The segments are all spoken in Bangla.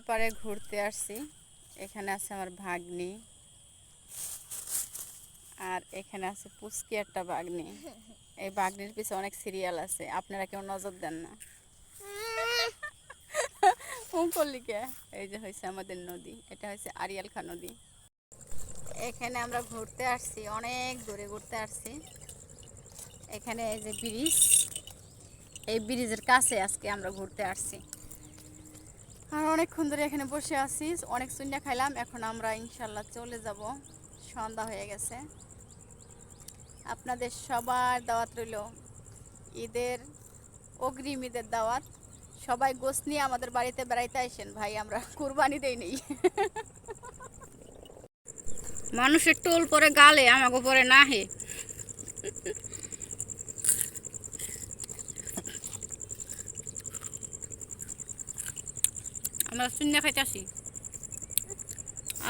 এপারে ঘুরতে আসছি। এখানে আছে আমার ভাগ্নি। আর এখানে আছে পুচকি একটা বাগনি এই বাগনির পিছে অনেক সিরিয়াল আছে। আপনারা কেউ নজর দেন না। উঙ্কলিকে এই যে হয়েছে আমাদের নদী। এটা হয়েছে আরিয়াল খা নদী। এখানে আমরা ঘুরতে আসছি, অনেক দূরে ঘুরতে আসছি। এখানে এই যে ব্রিজ। এই ব্রিজের কাছে আজকে আমরা ঘুরতে আসছি। আর অনেকক্ষণ ধরে এখানে বসে আছি। অনেক সুন্না খাইলাম, এখন আমরা ইনশাল্লাহ চলে যাব। সন্ধ্যা হয়ে গেছে। আপনাদের সবার দাওয়াত রইল ঈদের, অগ্রিম ঈদের দাওয়াত। সবাই গোস নিয়ে আমাদের বাড়িতে বেড়াইতে আসেন। ভাই, আমরা কুরবানি দেই নেই। মানুষের টোল পরে গালে আমাকে পরে না হে আমরা শূন্য খাইতে আসি।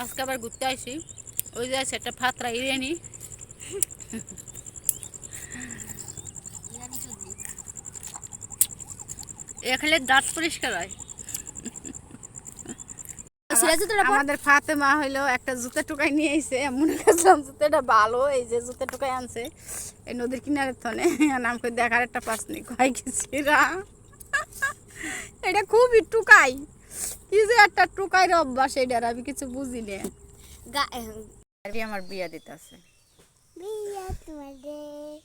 আজকে আবার ঘুরতে আসি। ওই যে আছে একটা ফাতরা ইরানি এখানে দাঁত পরিষ্কার হয়। আমাদের ফাতেমা হইল একটা জুতা টুকাই নিয়ে এসে মনে করছিলাম জুতাটা ভালো এই যে জুতা টুকাই আনছে। এই নদীর কিনারে থনে নাম করে দেখার একটা পাস নেই। কয় এটা খুবই টুকাই। কি যে একটা টুকাইর অভ্যাস এটার আমি কিছু বুঝি না। আমার বিয়া দিতে আছে বিয়া তোমাদের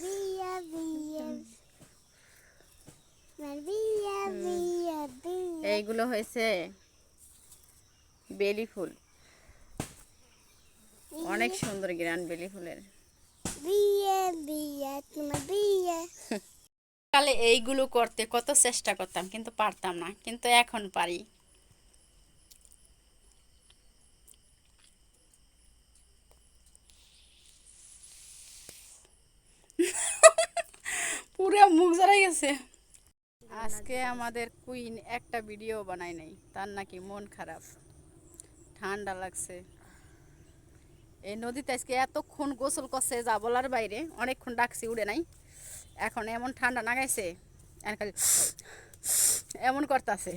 বিয়া বিয়া। এইগুলো হয়েছে বেলি ফুল। অনেক সুন্দর গ্রান বেলি ফুলের। বিয়া বিয়া তোমার বিয়া। কালে এইগুলো করতে কত চেষ্টা করতাম, কিন্তু পারতাম না, কিন্তু এখন পারি। পুরো মুখ জড়াই গেছে। আজকে আমাদের কুইন একটা ভিডিও বানায় নাই, তার নাকি মন খারাপ। ঠান্ডা লাগছে। এই নদীতে আজকে এতক্ষণ গোসল করছে যা বলার বাইরে, অনেকক্ষণ ডাকছি, উড়ে নাই। এখন এমন ঠান্ডা নাগাইছে আর এমন করতেছে।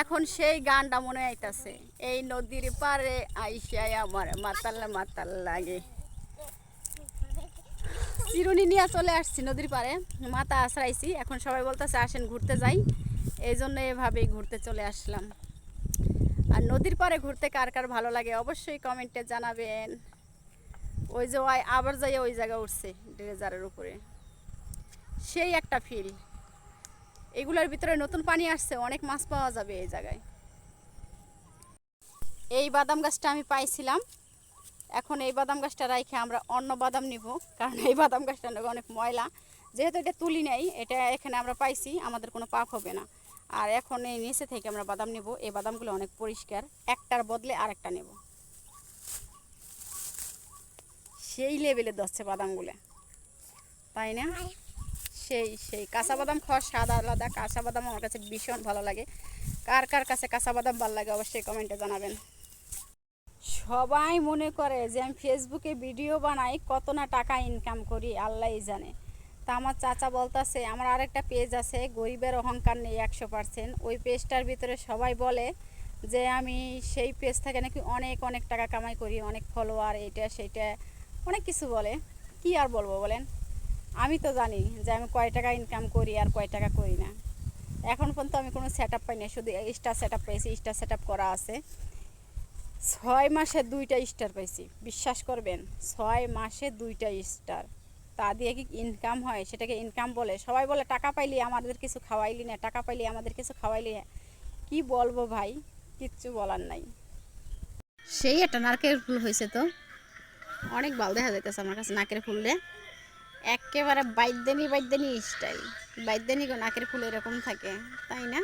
এখন সেই গানটা মনে আইতাছে, এই নদীর পারে আইসায় আমার মাতাল মাতাল লাগে। চিরুনি নিয়ে চলে আসছি নদীর পারে মাথা আশ্রাইছি এখন সবাই বলতেছে আসেন ঘুরতে যাই। এই জন্য এভাবেই ঘুরতে চলে আসলাম। আর নদীর পারে ঘুরতে কার কার ভালো লাগে অবশ্যই কমেন্টে জানাবেন। ওই যে ওই আবার যাই ওই জায়গায় উঠছে ড্রেজারের উপরে। সেই একটা ফিল এগুলোর ভিতরে নতুন পানি আসছে, অনেক মাছ পাওয়া যাবে এই জায়গায়। এই বাদাম গাছটা আমি পাইছিলাম। এখন এই বাদাম গাছটা রাইখে আমরা অন্য বাদাম নিব, কারণ এই বাদাম গাছটা নাকি অনেক ময়লা। যেহেতু এটা তুলি নেই, এটা এখানে আমরা পাইছি, আমাদের কোনো পাপ হবে না। আর এখন এই নিচে থেকে আমরা বাদাম নেব, এই বাদামগুলো অনেক পরিষ্কার। একটার বদলে আরেকটা নেব। সেই লেভেলে দশছে বাদামগুলো। তাই না? সেই সেই কাঁচা বাদাম খাওয়ার স্বাদ আলাদা কাঁচা বাদাম আমার কাছে ভীষণ ভালো লাগে। কার কার কাছে কাঁচা বাদাম ভালো লাগে অবশ্যই কমেন্টে জানাবেন। সবাই মনে করে যে আমি ফেসবুকে ভিডিও বানাই কত না টাকা ইনকাম করি আল্লাহই জানে। তা আমার চাচা বলতাছে আমার আরেকটা পেজ আছে গরিবের অহংকার নেই একশো পার্সেন্ট ওই পেজটার ভিতরে সবাই বলে যে আমি সেই পেজ থেকে নাকি অনেক অনেক টাকা কামাই করি অনেক ফলোয়ার এইটা সেইটা। অনেক কিছু বলে। কি আর বলব বলেন? আমি তো জানি যে আমি কয় টাকা ইনকাম করি আর কয় টাকা করি না। এখন পর্যন্ত আমি কোনো সেট আপ পাই না শুধু স্টার সেট আপ পেয়েছি স্টার সেট আপ করা আছে। ছয় মাসে দুইটা স্টার পাইছি, বিশ্বাস করবেন, ছয় মাসে দুইটা স্টার তা দিয়ে কি ইনকাম হয়? সেটাকে ইনকাম বলে? সবাই বলে, টাকা পাইলি আমাদের কিছু খাওয়াইলি না, টাকা পাইলি আমাদের কিছু খাওয়াইলি না। কি বলব ভাই? কিচ্ছু বলার নাই। সেই একটা নারকেল ফুল হয়েছে তো। অনেক ভালো দেখা যাইতেছে আমার কাছে নাকের ফুললে একেবারে বাইদ্যানি বাইদ্যানি স্টাইল বাইদ্যানি গো নাকের ফুল এরকম থাকে তাই না?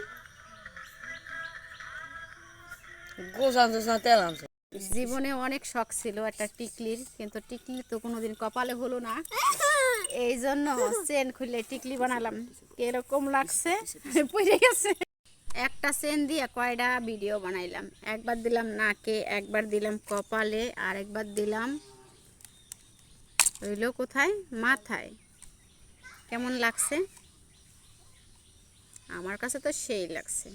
জীবনে অনেক শখ ছিল একটা টিকলির কিন্তু টিকলি তো কোনোদিন কপালে হলো না। এই জন্য চেন খুলে টিকলি বানালাম। কীরকম লাগছে পড়ে গেছে। একটা চেন দিয়ে কয়টা ভিডিও বানাইলাম? একবার দিলাম নাকে একবার দিলাম কপালে আর একবার দিলাম রইল কোথায়? মাথায়। কেমন লাগছে? আমার কাছে তো সেই লাগছে।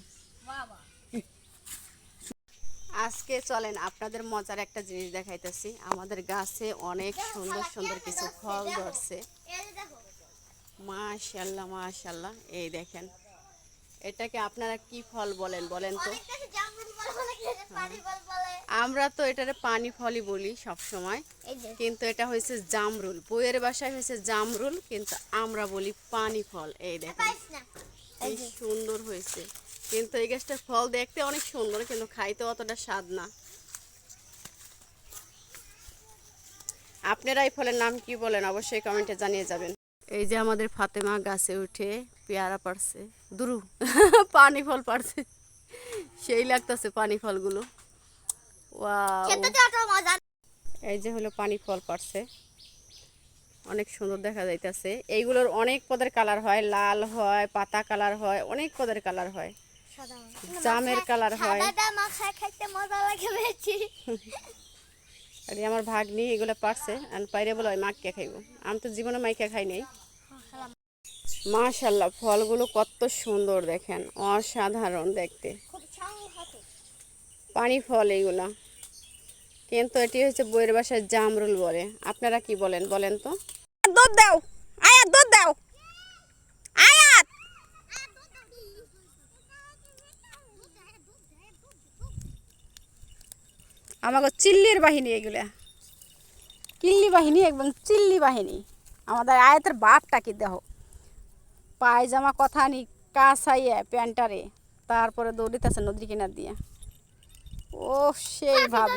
আজকে চলেন, আপনাদের মজার একটা জিনিস দেখাইতেছি। আমাদের গাছে অনেক সুন্দর সুন্দর কিছু ফল ধরছে। মাশাল্লাহ মাশাল্লাহ। এই দেখেন এটাকে আপনারা কি ফল বলেন বলেন তো? আমরা তো এটারে পানি ফলই বলি সব সময় কিন্তু এটা হয়েছে জামরুল। বইয়ের বাসায় হয়েছে জামরুল কিন্তু আমরা বলি পানি ফল। এই দেখেন। এই সুন্দর হয়েছে কিন্তু এই গাছটার ফল দেখতে অনেক সুন্দর কিন্তু খাইতে অতটা স্বাদ না। আপনারা এই ফলের নাম কি বলেন? অবশ্যই কমেন্টে জানিয়ে যাবেন। এই যে আমাদের ফাতেমা গাছে উঠে পেয়ারা পারছে। দুরু পানি ফল পারছে। সেই লাগতেছে পানি ফলগুলো এই যে হলো পানি ফল পারছে। অনেক সুন্দর দেখা যাইতেছে। এইগুলোর অনেক পদের কালার হয়। লাল হয় পাতা কালার হয় অনেক পদের কালার হয়। জামের কালার হয়। আর আমার ভাগ্নি এগুলো পারছে। আর পাইরে বলে ওই মাকে খাইব। আমি তো জীবনে মাইকে খাই নাই। মাশাল্লাহ ফলগুলো কত সুন্দর দেখেন অসাধারণ দেখতে। পানি ফল এইগুলা। কিন্তু এটি হচ্ছে বইয়ের বাসায় জামরুল বলে। আপনারা কি বলেন বলেন তো? দুধ দাও আয়াত দুধ দাও। আয়াত! আমাকে চিল্লির বাহিনী এগুলা। কিল্লি বাহিনী একদম চিল্লি বাহিনী। আমাদের আয়াতের বাপটা কি দেহ পায়জামা কথা নি কাঁসাইয়ে প্যান্টারে তারপরে দৌড়িতেছে নদীর কিনার দিয়ে ও সেই ভাব